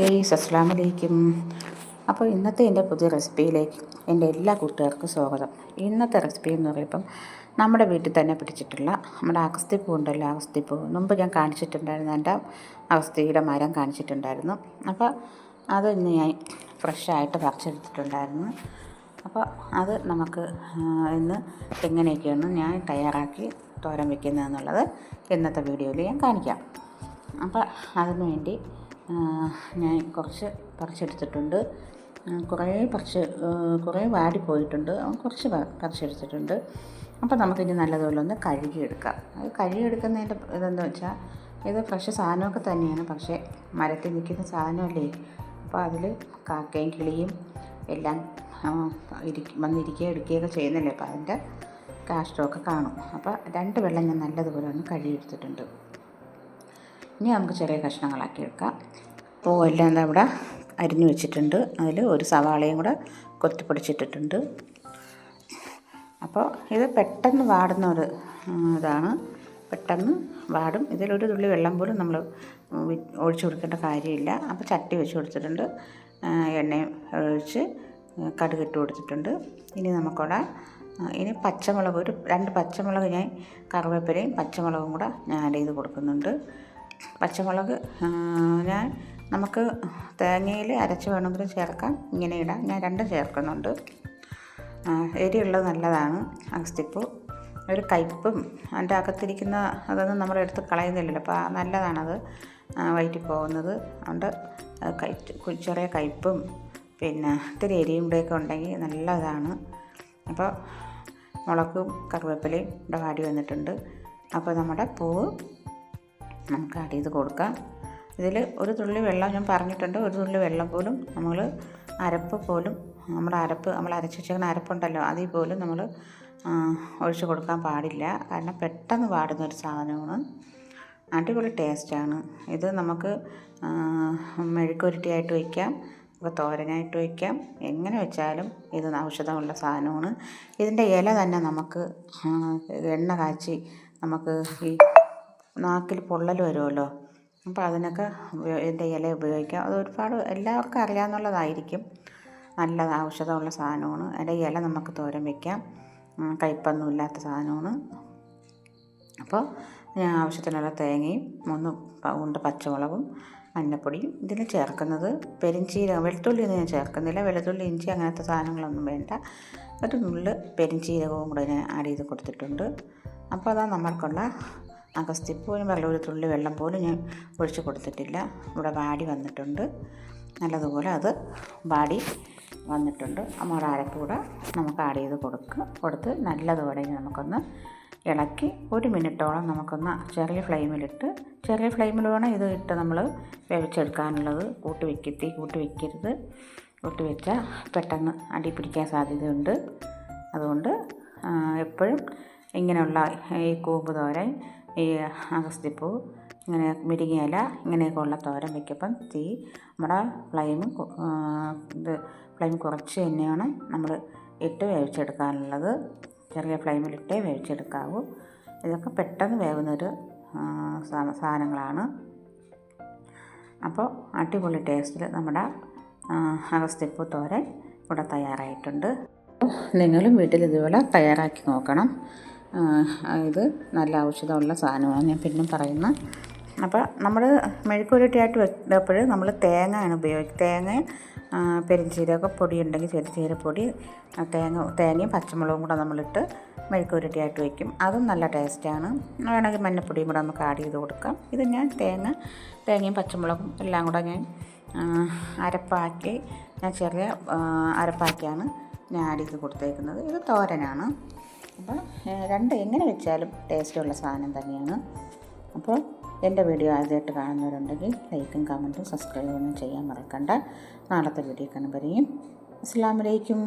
Guys അസ്സാം വലൈക്കും അപ്പോൾ ഇന്നത്തെ എന്റെ പുതിയ റെസിപ്പിയിലേക്ക് എന്റെ എല്ലാ കൂട്ടുകാർക്കും സ്വാഗതം. ഇന്നത്തെ റെസിപ്പി എന്ന് പറയുമ്പം നമ്മുടെ വീട്ടിൽ തന്നെ പിടിച്ചിട്ടുള്ള നമ്മുടെ അഗസ്തിപ്പൂ ഉണ്ടല്ലോ അഗസ്തിപ്പൂ മുമ്പ് ഞാൻ കാണിച്ചിട്ടുണ്ടായിരുന്നു എന്റെ അഗസ്തിയുടെ മരം കാണിച്ചിട്ടുണ്ടായിരുന്നു. അപ്പോൾ അത് ഇന്ന് ഞാൻ ഫ്രഷായിട്ട് പറിച്ചെടുത്തിട്ടുണ്ടായിരുന്നു. അപ്പോൾ അത് നമുക്ക് ഇന്ന് എങ്ങനെയൊക്കെയാണ് ഞാൻ തയ്യാറാക്കി തോരൻ വയ്ക്കുന്നതെന്നുള്ളത് ഇന്നത്തെ വീഡിയോയിൽ ഞാൻ കാണിക്കാം. അപ്പോൾ അതിന് വേണ്ടി ഞാൻ കുറച്ച് പറിച്ചെടുത്തിട്ടുണ്ട്. കുറേ പറിച്ച് കുറേ വാടിപ്പോയിട്ടുണ്ട് കുറച്ച് പറിച്ചെടുത്തിട്ടുണ്ട്. അപ്പോൾ നമുക്കിനി നല്ലതുപോലെ ഒന്ന് കഴുകിയെടുക്കാം. അത് കഴുകിയെടുക്കുന്നതിന്റെ ഇതെന്ന് വെച്ചാൽ ഇത് ഫ്രഷ് സാധനമൊക്കെ തന്നെയാണ്. പക്ഷേ മരത്തിൽ നിൽക്കുന്ന സാധനമല്ലേ? അപ്പോൾ അതിൽ കാക്കയും കിളിയും എല്ലാം ഇരിക്കും വന്നിരിക്കുകയോ എടുക്കുകയൊക്കെ ചെയ്യുന്നില്ലേ? അപ്പോൾ അതിന്റെ കാഷ്ടമൊക്കെ കാണും. അപ്പോൾ രണ്ട് വെള്ളം ഞാൻ നല്ലതുപോലെ ഒന്ന് കഴുകിയെടുത്തിട്ടുണ്ട്. ഇനി നമുക്ക് ചെറിയ കഷ്ണങ്ങളാക്കി എടുക്കാം. എല്ലാം എന്താ ഇവിടെ അരിഞ്ഞു വെച്ചിട്ടുണ്ട്. അതിൽ ഒരു സവാളയും കൂടെ കൊത്തിപ്പൊടിച്ചിട്ടിട്ടുണ്ട് അപ്പോൾ ഇത് പെട്ടെന്ന് വാടുന്ന ഒരു ഇതാണ്. പെട്ടെന്ന് വാടും. ഇതിലൊരു തുള്ളി വെള്ളം പോലും നമ്മൾ ഒഴിച്ചു കൊടുക്കേണ്ട കാര്യമില്ല. അപ്പോൾ ചട്ടി വെച്ച് കൊടുത്തിട്ടുണ്ട്. എണ്ണയും ഒഴിച്ച് കടുക് ഇട്ട് കൊടുത്തിട്ടുണ്ട്. ഇനി നമുക്കവിടെ ഇനി പച്ചമുളക് ഒരു രണ്ട് പച്ചമുളക് ഞാൻ കറിവേപ്പിലയും പച്ചമുളകും കൂടെ ഞാൻ ആഡ് ചെയ്ത് കൊടുക്കുന്നുണ്ട്. പച്ചമുളക് ഞാൻ നമുക്ക് തേങ്ങയിൽ അരച്ച് വേണമെങ്കിലും ചേർക്കാം. ഇങ്ങനെ ഇടാം. ഞാൻ രണ്ടും ചേർക്കുന്നുണ്ട്. എരിയുള്ളത് നല്ലതാണ്. അഗസ്തിപ്പൂ ഒരു കയ്പ്പും അതിന്റെ അകത്തിരിക്കുന്ന അതൊന്നും നമ്മൾ എടുത്ത് കളയുന്നില്ലല്ലോ. അപ്പോൾ നല്ലതാണത് വയറ്റി പോകുന്നത്. അതുകൊണ്ട് കൈ ചെറിയ കയ്പ്പും പിന്നെ ഇത്തിരി എരിയും കൂടെയൊക്കെ ഉണ്ടെങ്കിൽ നല്ലതാണ്. അപ്പോൾ മുളകും കറിവേപ്പിലയും ഇവിടെ വാടി വന്നിട്ടുണ്ട്. അപ്പോൾ നമ്മുടെ പൂവ് നമുക്ക് ആഡ് ചെയ്ത് കൊടുക്കാം. ഇതിൽ ഒരു തുള്ളി വെള്ളം ഞാൻ പറഞ്ഞിട്ടുണ്ട്. ഒരു തുള്ളി വെള്ളം പോലും നമ്മൾ അരപ്പ് പോലും നമ്മുടെ അരപ്പ് നമ്മൾ അരച്ച് വെച്ചേക്കുന്ന അരപ്പുണ്ടല്ലോ അതിൽ പോലും നമ്മൾ ഒഴിച്ച് കൊടുക്കാൻ പാടില്ല. കാരണം പെട്ടെന്ന് പാടുന്ന ഒരു സാധനമാണ്. അടിപൊളി ടേസ്റ്റാണ് ഇത് നമുക്ക് മെഴുക്കുരുട്ടിയായിട്ട് വയ്ക്കാം ഇപ്പോൾ തോരനായിട്ട് വയ്ക്കാം എങ്ങനെ വെച്ചാലും ഇത് ഔഷധമുള്ള സാധനമാണ്. ഇതിന്റെ ഇല തന്നെ നമുക്ക് എണ്ണ കാച്ചി നമുക്ക് ഈ നാക്കിൽ പൊള്ളൽ വരുമല്ലോ. അപ്പോൾ അതിനൊക്കെ ഇതിന്റെ ഇല ഉപയോഗിക്കാം. അത് ഒരുപാട് എല്ലാവർക്കും അറിയാമെന്നുള്ളതായിരിക്കും നല്ല ഔഷധമുള്ള സാധനമാണ്. അതിന്റെ ഇല നമുക്ക് തോരൻ വയ്ക്കാം കയ്പൊന്നും ഇല്ലാത്ത സാധനമാണ്. അപ്പോൾ ഞാൻ ആവശ്യത്തിനുള്ള തേങ്ങയും മൂന്ന് പൗണ്ട് പച്ചമുളകും മഞ്ഞപ്പൊടിയും ഇതിൽ ചേർക്കുന്നത് പെരിഞ്ചീരകം വെളുത്തുള്ളി ഒന്നും ഞാൻ ചേർക്കുന്നില്ല. വെളുത്തുള്ളി ഇഞ്ചി അങ്ങനത്തെ സാധനങ്ങളൊന്നും വേണ്ട. ഒരു നുള്ള് പെരിഞ്ചീരകവും കൂടെ ഞാൻ ആഡ് ചെയ്ത് കൊടുത്തിട്ടുണ്ട്. അപ്പോൾ അതാണ് നമ്മൾക്കുള്ള അഗസ്തിപ്പൂവിന് വെള്ളം ഒരു തുള്ളി വെള്ളം പോലും ഞാൻ ഒഴിച്ചു കൊടുത്തിട്ടില്ല. ഇവിടെ വാടി വന്നിട്ടുണ്ട്. നല്ലതുപോലെ അത് വാടി വന്നിട്ടുണ്ട്. നമ്മൾ അരക്കൂടെ കൂടെ നമുക്ക് ആഡ് ചെയ്ത് കൊടുക്കുക കൊടുത്ത് നല്ലതുപോലെ നമുക്കൊന്ന് ഇളക്കി ഒരു മിനിറ്റോളം നമുക്കൊന്ന് ചെറിയ ഫ്ലെയിമിലിട്ട് ചെറിയ ഫ്ലെയിമിൽ വേണം ഇത് ഇട്ട് നമ്മൾ വേവിച്ചെടുക്കാനുള്ളത്. കൂട്ടി വയ്ക്കി തീ കൂട്ടി വയ്ക്കരുത് കൂട്ടി വെച്ചാൽ പെട്ടെന്ന് അടി പിടിക്കാൻ സാധ്യതയുണ്ട്. അതുകൊണ്ട് എപ്പോഴും ഇങ്ങനെയുള്ള ഈ കൂമ്പ് തോരൻ ഈ അഗസ്തിപ്പൂ ഇങ്ങനെ മുരിങ്ങയില ഇങ്ങനെയൊക്കെ ഉള്ള തോരൻ വയ്ക്കുമ്പം തീ നമ്മുടെ ഫ്ലെയിം ഇത് ഫ്ലെയിം കുറച്ച് തന്നെയാണ് നമ്മൾ ഇട്ട് വേവിച്ചെടുക്കാനുള്ളത്. ചെറിയ ഫ്ലെയിമിലിട്ടേ വേവിച്ചെടുക്കാവൂ. ഇതൊക്കെ പെട്ടെന്ന് വേവുന്നൊരു സാധനങ്ങളാണ്. അപ്പോൾ അടിപൊളി ടേസ്റ്റിൽ നമ്മുടെ അഗസ്തിപ്പൂ തോരൻ ഇവിടെ തയ്യാറായിട്ടുണ്ട്. നിങ്ങളും വീട്ടിൽ ഇതുപോലെ തയ്യാറാക്കി നോക്കണം. ഇത് നല്ല ഔഷധമുള്ള സാധനമാണ് ഞാൻ പിന്നെ പറയുന്നത് അപ്പോൾ നമ്മൾ മെഴുക്കുരുട്ടിയായിട്ട് വെക്കുമ്പോൾ നമ്മൾ തേങ്ങയാണ് ഉപയോഗിക്കുക തേങ്ങ പെരിഞ്ചീരക പൊടി ഉണ്ടെങ്കിൽ ചെറുചീരപ്പൊടി തേങ്ങ തേങ്ങയും പച്ചമുളകും കൂടെ നമ്മളിട്ട് മെഴുക്കുരുട്ടിയായിട്ട് വയ്ക്കും അതും നല്ല ടേസ്റ്റാണ്. വേണമെങ്കിൽ മഞ്ഞപ്പൊടിയും കൂടെ നമുക്ക് ആഡ് ചെയ്ത് കൊടുക്കാം. ഇത് ഞാൻ തേങ്ങ തേങ്ങയും പച്ചമുളകും എല്ലാം കൂടെ ഞാൻ അരപ്പാക്കി ഞാൻ ചെറിയ അരപ്പാക്കിയാണ് ഞാൻ ആഡ് ചെയ്ത് കൊടുത്തേക്കുന്നത്. ഇത് തോരനാണ്. അപ്പോൾ രണ്ട് എങ്ങനെ വെച്ചാലും ടേസ്റ്റുള്ള സാധനം തന്നെയാണ്. അപ്പോൾ എന്റെ വീഡിയോ ആദ്യമായിട്ട് കാണുന്നവരുണ്ടെങ്കിൽ ലൈക്കും കമന്റും സബ്സ്ക്രൈബൊന്നും ചെയ്യാൻ മറക്കണ്ട. നാളത്തെ വീഡിയോ കാണുമ്പോഴേക്കും അസ്സാം വലൈക്കും